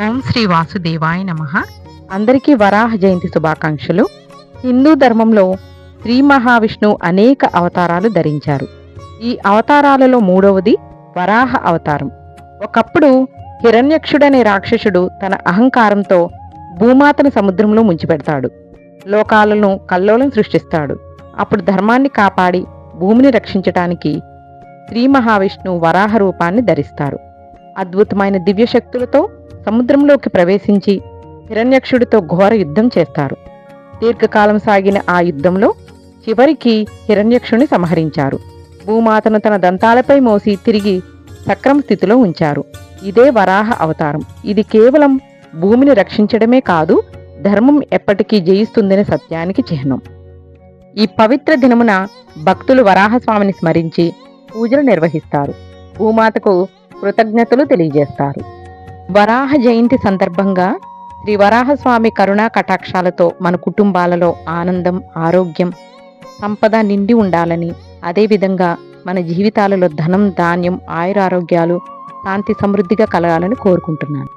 ఓం శ్రీ వాసుదేవాయ నమ. అందరికీ వరాహ జయంతి శుభాకాంక్షలు. హిందూ ధర్మంలో శ్రీ మహావిష్ణు అనేక అవతారాలు ధరించారు. ఈ అవతారాలలో మూడవది వరాహ అవతారం. ఒకప్పుడు హిరణ్యక్షుడనే రాక్షసుడు తన అహంకారంతో భూమాతను సముద్రంలో ముంచిపెడతాడు. లోకాలను కల్లోలం సృష్టిస్తాడు. అప్పుడు ధర్మాన్ని కాపాడి భూమిని రక్షించటానికి శ్రీ మహావిష్ణువు వరాహ రూపాన్ని ధరిస్తారు. అద్భుతమైన దివ్యశక్తులతో సముద్రంలోకి ప్రవేశించి హిరణ్యక్షుడితో ఘోర యుద్ధం చేస్తారు. దీర్ఘకాలం సాగిన ఆ యుద్ధంలో చివరికి హిరణ్యక్షుని సంహరించారు. భూమాతను తన దంతాలపై మోసి తిరిగి సక్రమ స్థితిలో ఉంచారు. ఇదే వరాహ అవతారం. ఇది కేవలం భూమిని రక్షించడమే కాదు ధర్మం ఎప్పటికీ జయిస్తుందనే సత్యానికి చిహ్నం. ఈ పవిత్ర దినమున భక్తులు వరాహస్వామిని స్మరించి పూజలు నిర్వహిస్తారు. భూమాతకు కృతజ్ఞతలు తెలియజేస్తారు. వరాహ జయంతి సందర్భంగా శ్రీ వరాహస్వామి కరుణా కటాక్షాలతో మన కుటుంబాలలో ఆనందం ఆరోగ్యం సంపద నిండి ఉండాలని అదేవిధంగా మన జీవితాలలో ధనం ధాన్యం ఆయురారోగ్యాలు శాంతి సమృద్ధిగా కలగాలని కోరుకుంటున్నాను.